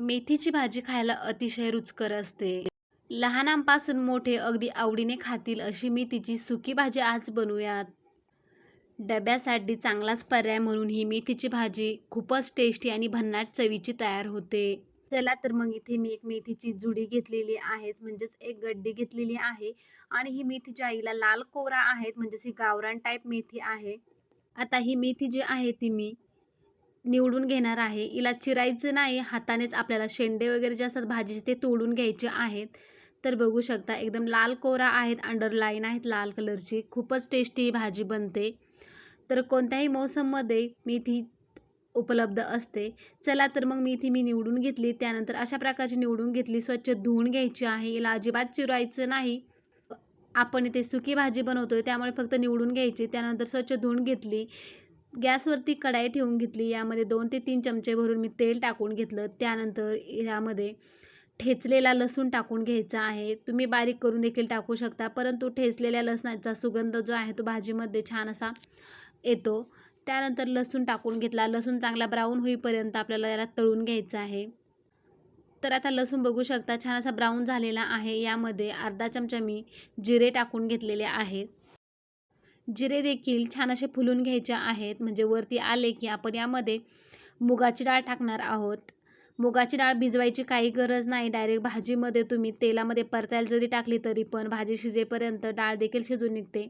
मेथीची भाजी खायला अतिशय रुचकर असते. लहानांपासून मोठे अगदी आवडीने खातील अशी मेथीची सुकी भाजी आज बनवूयात. डब्यासाठी चांगलाच पर्याय म्हणून ही मेथीची भाजी खूपच टेस्टी आणि भन्नाट चवीची तयार होते. चला तर मग इथे मी एक मेथीची जुडी घेतलेली आहेच म्हणजेच एक गड्डी घेतलेली आहे आणि ही मेथीच्या आईला लाल कोरा आहेत म्हणजेच ही गावरान टाईप मेथी आहे. आता ही मेथी जी आहे ती मी निवडून घेणार आहे. हिला चिरायचं नाही हातानेच आपल्याला शेंडे वगैरे जे असतात भाजीचे ते तोडून घ्यायचे आहेत. तर बघू शकता एकदम लाल कोरा आहेत अंडरलाईन आहेत लाल कलरची खूपच टेस्टी ही भाजी बनते. तर कोणत्याही मोसममध्ये मेथी उपलब्ध असते. चला तर मग मेथी मी निवडून घेतली त्यानंतर अशा प्रकारची निवडून घेतली स्वच्छ धुवून घ्यायची आहे. हिला अजिबात चिरायचं नाही. आपण इथे सुकी भाजी बनवतोय त्यामुळे फक्त निवडून घ्यायची. त्यानंतर स्वच्छ धुवून घेतली. गॅसवरती कढाई ठेवून घेतली. यामध्ये दोन ते तीन चमचे भरून मी तेल टाकून घेतलं. त्यानंतर यामध्ये ठेचलेला लसूण टाकून घ्यायचा आहे. तुम्ही बारीक करून देखील टाकू शकता परंतु ठेचलेल्या लसणाचा सुगंध जो आहे तो भाजीमध्ये छान असा येतो. त्यानंतर लसूण टाकून घेतला. लसूण चांगला ब्राऊन होईपर्यंत आपल्याला याला तळून घ्यायचं आहे. तर आता लसूण बघू शकता छान असा ब्राऊन झालेला आहे. यामध्ये अर्धा चमचा मी जिरे टाकून घेतलेले आहेत. जिरे देखील छान असे फुलून घ्यायचे आहेत. म्हणजे वरती आले की आपण यामध्ये मुगाची डाळ टाकणार आहोत. मुगाची डाळ भिजवायची काही गरज नाही. डायरेक्ट भाजीमध्ये तुम्ही तेलामध्ये परतायला जरी टाकली तरी पण भाजी शिजेपर्यंत डाळ देखील शिजून निघते.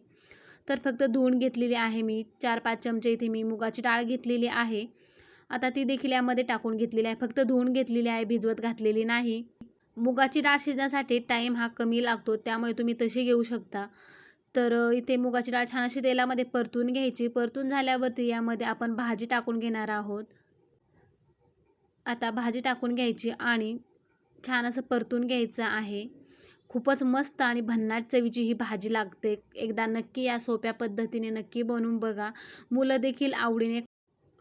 तर फक्त धुवून घेतलेली आहे मी. चार पाच चमचे इथे मी मुगाची डाळ घेतलेली आहे. आता ती देखील यामध्ये टाकून घेतलेली आहे. फक्त धुवून घेतलेली आहे भिजवत घातलेली नाही. मुगाची डाळ शिजण्यासाठी टाईम हा कमी लागतो त्यामुळे तुम्ही तशी घेऊ शकता. तर इथे मुगाची डाळ छान अशी तेलामध्ये परतून घ्यायची. परतून झाल्यावरती यामध्ये आपण भाजी टाकून घेणार आहोत. आता भाजी टाकून घ्यायची आणि छान असं परतून घ्यायचं आहे. खूपच मस्त आणि भन्नाट चवीची ही भाजी लागते. एकदा नक्की या सोप्या पद्धतीने नक्की बनवून बघा. मुलं देखील आवडीने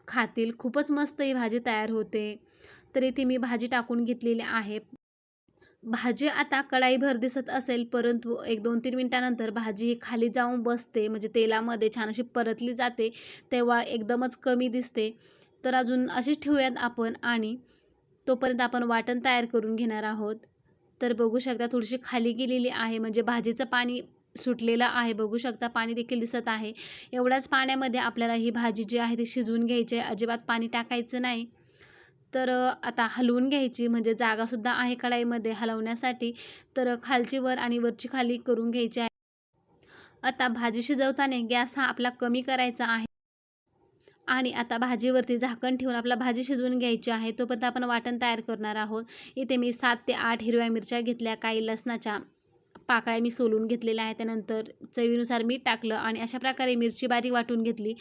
खातील. खूपच मस्त ही भाजी तयार होते. तर इथे मी भाजी टाकून घेतलेली आहे. भाजी आता कढाईभर दिसत असेल परंतु एक दोन तीन मिनटानंतर भाजी ही खाली जाऊन बसते म्हणजे तेलामध्ये छान अशी परतली जाते तेव्हा एकदमच कमी दिसते. तर अजून अशीच ठेवूयात आपण आणि तोपर्यंत आपण वाटण तयार करून घेणार आहोत. तर बघू शकता थोडीशी खाली गेलेली आहे म्हणजे भाजीचं पाणी सुटलेलं आहे. बघू शकता पाणी देखील दिसत आहे. एवढ्याच पाण्यामध्ये आपल्याला ही भाजी जी आहे ती शिजवून घ्यायची आहे. अजिबात पाणी टाकायचं नाही. तर आता हलवून घ्यायची म्हणजे जागासुद्धा आहे कढाईमध्ये हलवण्यासाठी. तर खालची वर आणि वरची खाली करून घ्यायची आहे. आता भाजी शिजवताना गॅस हा आपला कमी करायचा आहे. आणि आता भाजीवरती झाकण ठेवून आपला भाजी शिजवून घ्यायची आहे. तोपर्यंत आपण वाटण तयार करणार आहोत. इथे मी सात ते आठ हिरव्या मिरच्या घेतल्या. काही लसणाच्या पाकळ्या मी सोलून घेतलेल्या आहे त्यानंतर चवीनुसार मीठ टाकलं आणि अशा प्रकारे मिरची बारीक वाटून घेतली.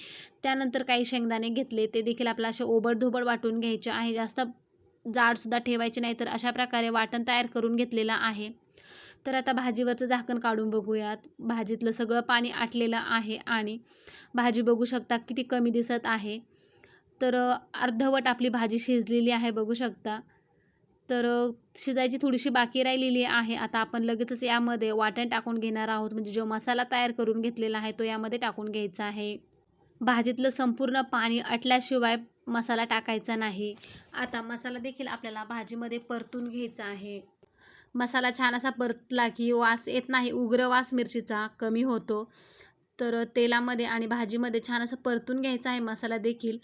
त्यानंतर काही शेंगदाणे घेतले. ते देखील आपलं असे ओबड-धोबड वाटून घ्यायचे आहे. जास्त जाडसुद्धा ठेवायचे नाही. तर अशा प्रकारे वाटण तयार करून घेतलेलं आहे. तर आता भाजीवरचं झाकण काढून बघूयात. भाजीतलं सगळं पाणी आटलेलं आहे आणि भाजी बघू शकता किती कमी दिसत आहे. तर अर्धवट आपली भाजी शिजलेली आहे बघू शकता. तर शिजायची थोडीशी बाकी राहिलेली आहे. आता आपण लगेचच यामध्ये वाटण टाकून घेणार आहोत. म्हणजे जो मसाला तयार करून घेतलेला आहे तो यामध्ये टाकून घ्यायचा आहे. भाजीतलं संपूर्ण पाणी आटल्याशिवाय मसाला टाकायचा नाही. आता मसाला देखील आपल्याला भाजीमध्ये परतून घ्यायचा आहे. मसाला छान असा परतला की वास येत नाही. उग्र वास मिरचीचा कमी होतो. तर तेलामध्ये आणि भाजीमध्ये छान असं परतून घ्यायचा आहे मसाला देखील.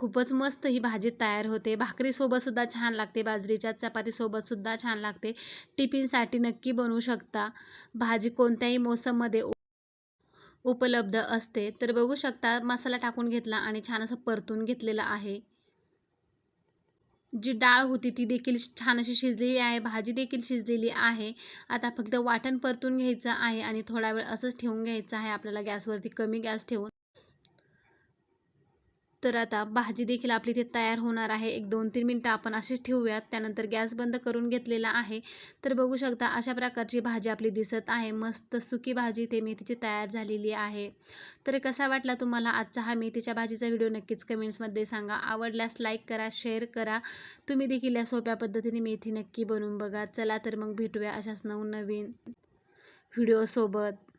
खूपच मस्त ही भाजी तयार होते. भाकरीसोबतसुद्धा छान लागते. बाजरीच्या चपातीसोबतसुद्धा छान लागते. टिफिनसाठी नक्की बनवू शकता. भाजी कोणत्याही मोसममध्ये उपलब्ध असते. तर बघू शकता मसाला टाकून घेतला आणि छान असं परतून घेतलेलं आहे. जी डाळ होती ती देखील छान अशी शिजलेली आहे. भाजी देखील शिजलेली आहे. आता फक्त वाटण परतून घ्यायचं आहे आणि थोडा वेळ असंच ठेवून घ्यायचं आहे आपल्याला गॅसवरती कमी गॅस ठेवून. तर आता भाजी देखील आपली इथे तयार होणार आहे. एक दोन तीन मिनटं आपण अशीच ठेवूयात. त्यानंतर गॅस बंद करून घेतलेला आहे. तर बघू शकता अशा प्रकारची भाजी आपली दिसत आहे. मस्त सुकी भाजी इथे मेथीची तयार झालेली आहे. तर कसा वाटला तुम्हाला आजचा हा मेथीच्या भाजीचा व्हिडिओ नक्कीच कमेंट्समध्ये सांगा. आवडल्यास लाईक करा, शेअर करा. तुम्ही देखील या सोप्या पद्धतीने मेथी नक्की बनवून बघा. चला तर मग भेटूया अशाच नवनवीन व्हिडिओसोबत.